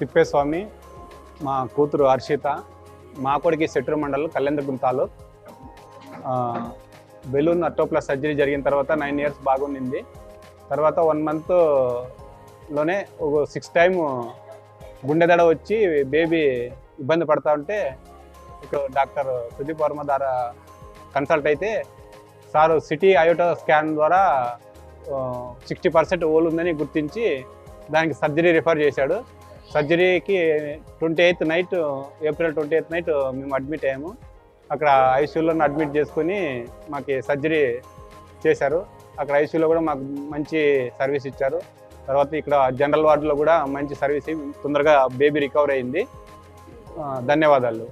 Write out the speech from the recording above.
తిప్పేస్వామి మా కూతురు హర్షిత మా కొడుకి సెట్రు మండలం కళ్యాణదుర్గం తాలూక్. బెలూన్ అట్టోప్లా సర్జరీ జరిగిన తర్వాత నైన్ ఇయర్స్ బాగుండింది. తర్వాత వన్ మంత్లోనే ఒక సిక్స్ టైం గుండె దడ వచ్చి బేబీ ఇబ్బంది పడతా ఉంటే ఇక్కడ డాక్టర్ సుదీప్ వర్మ ద్వారా కన్సల్ట్ అయితే సారు సిటీ అయోటో స్కాన్ ద్వారా సిక్స్టీ పర్సెంట్ ఓల్ ఉందని గుర్తించి దానికి సర్జరీ రిఫర్ చేశాడు. సర్జరీకి twenty eighth night April twenty eighth night మేము అడ్మిట్ అయ్యాము. అక్కడ ఐసీయూలో అడ్మిట్ చేసుకుని మాకు సర్జరీ చేశారు. అక్కడ ఐసీయూలో కూడా మాకు మంచి సర్వీస్ ఇచ్చారు. తర్వాత ఇక్కడ జనరల్ వార్డులో కూడా మంచి సర్వీస్ తొందరగా బేబీ రికవర్ అయింది. ధన్యవాదాలు.